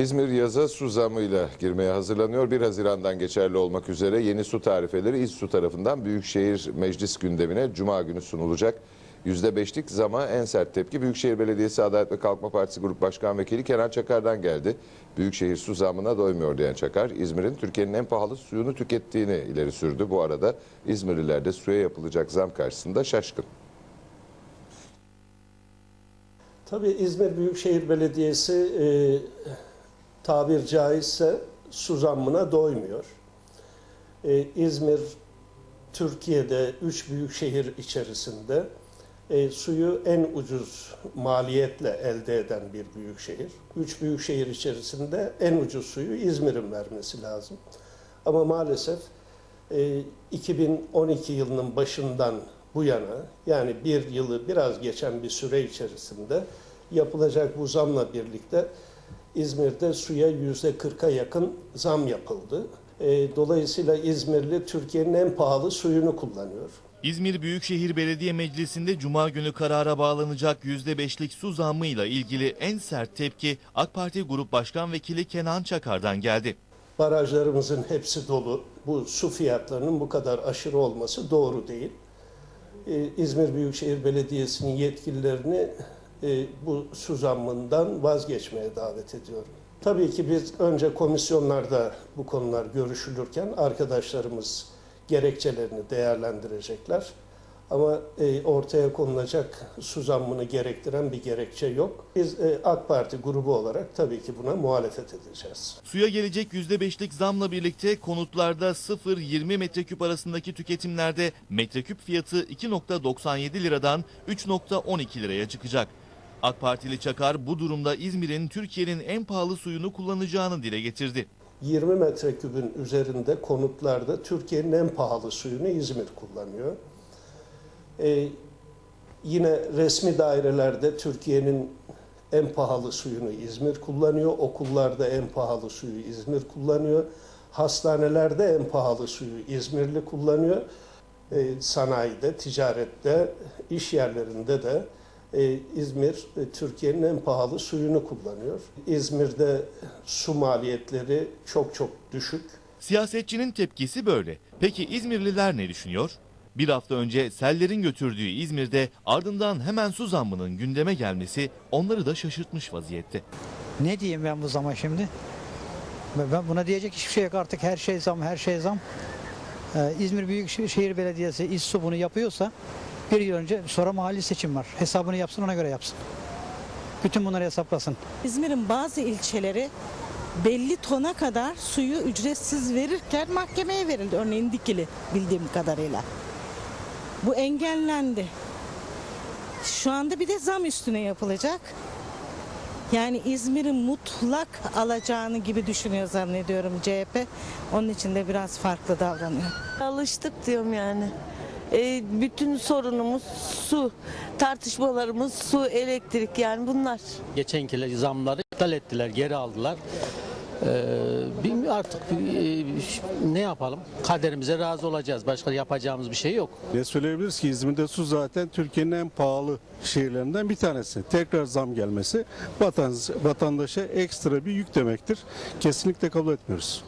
İzmir yaza su zamıyla girmeye hazırlanıyor. 1 Haziran'dan geçerli olmak üzere yeni su tarifeleri İzsu tarafından Büyükşehir Meclis gündemine Cuma günü sunulacak. %5'lik zama en sert tepki Büyükşehir Belediyesi Adalet ve Kalkınma Partisi Grup Başkan Vekili Kenan Çakar'dan geldi. Büyükşehir su zamına doymuyor diyen Çakar, İzmir'in Türkiye'nin en pahalı suyunu tükettiğini ileri sürdü. Bu arada İzmirliler de suya yapılacak zam karşısında şaşkın. Tabii İzmir Büyükşehir Belediyesi e, tabir caizse su zammına doymuyor. E, İzmir Türkiye'de üç büyük şehir içerisinde e, suyu en ucuz maliyetle elde eden bir büyük şehir. Üç büyük şehir içerisinde en ucuz suyu İzmir'in vermesi lazım. Ama maalesef e, 2012 yılının başından bu yana yani bir yılı biraz geçen bir süre içerisinde yapılacak bu zamla birlikte İzmir'de suya yüzde 40'a yakın zam yapıldı. E, Dolayısıyla İzmirli Türkiye'nin en pahalı suyunu kullanıyor. İzmir Büyükşehir Belediye Meclisi'nde Cuma günü karara bağlanacak %5'lik su zammıyla ilgili en sert tepki AK Parti Grup Başkan Vekili Kenan Çakar'dan geldi. Barajlarımızın hepsi dolu. Bu su fiyatlarının bu kadar aşırı olması doğru değil. Ee, İzmir Büyükşehir Belediyesi'nin yetkililerini e, bu su zammından vazgeçmeye davet ediyorum. Tabii ki biz önce komisyonlarda bu konular görüşülürken arkadaşlarımız gerekçelerini değerlendirecekler. Ama e, ortaya konulacak su zammını gerektiren bir gerekçe yok. Biz e, AK Parti grubu olarak tabii ki buna muhalefet edeceğiz. Suya gelecek %5'lik zamla birlikte konutlarda 0-20 metreküp arasındaki tüketimlerde metreküp fiyatı 2.97 liradan 3.12 liraya çıkacak. AK Partili Çakar bu durumda İzmir'in Türkiye'nin en pahalı suyunu kullanacağını dile getirdi. 20 metrekübün üzerinde konutlarda Türkiye'nin en pahalı suyunu İzmir kullanıyor. Ee, yine resmi dairelerde Türkiye'nin en pahalı suyunu İzmir kullanıyor. Okullarda en pahalı suyu İzmir kullanıyor. Hastanelerde en pahalı suyu İzmirli kullanıyor. Ee, sanayide, ticarette, iş yerlerinde de e, İzmir e, Türkiye'nin en pahalı suyunu kullanıyor. İzmir'de su maliyetleri çok çok düşük. Siyasetçinin tepkisi böyle. Peki İzmirliler ne düşünüyor? Bir hafta önce sellerin götürdüğü İzmir'de ardından hemen su zammının gündeme gelmesi onları da şaşırtmış vaziyette. Ne diyeyim ben bu zama şimdi? Ben- Ben buna diyecek hiçbir şey yok artık her şey zam, her şey zam. Ee, İzmir Büyükşehir Belediyesi İSSU bunu yapıyorsa bir yıl önce sonra mahalli seçim var. Hesabını yapsın ona göre yapsın. Bütün bunları hesaplasın. İzmir'in bazı ilçeleri belli tona kadar suyu ücretsiz verirken mahkemeye verildi. Örneğin Dikili bildiğim kadarıyla. Bu engellendi. Şu anda bir de zam üstüne yapılacak. Yani İzmir'in mutlak alacağını gibi düşünüyor zannediyorum CHP. Onun için de biraz farklı davranıyor. Alıştık diyorum yani. E, bütün sorunumuz su, tartışmalarımız su, elektrik yani bunlar. Geçenki zamları iptal ettiler, geri aldılar. Ee, artık e, ne yapalım? Kaderimize razı olacağız. Başka yapacağımız bir şey yok. Ne söyleyebiliriz ki İzmir'de su zaten Türkiye'nin en pahalı şehirlerinden bir tanesi. Tekrar zam gelmesi vatandaş, vatandaşa ekstra bir yük demektir. Kesinlikle kabul etmiyoruz.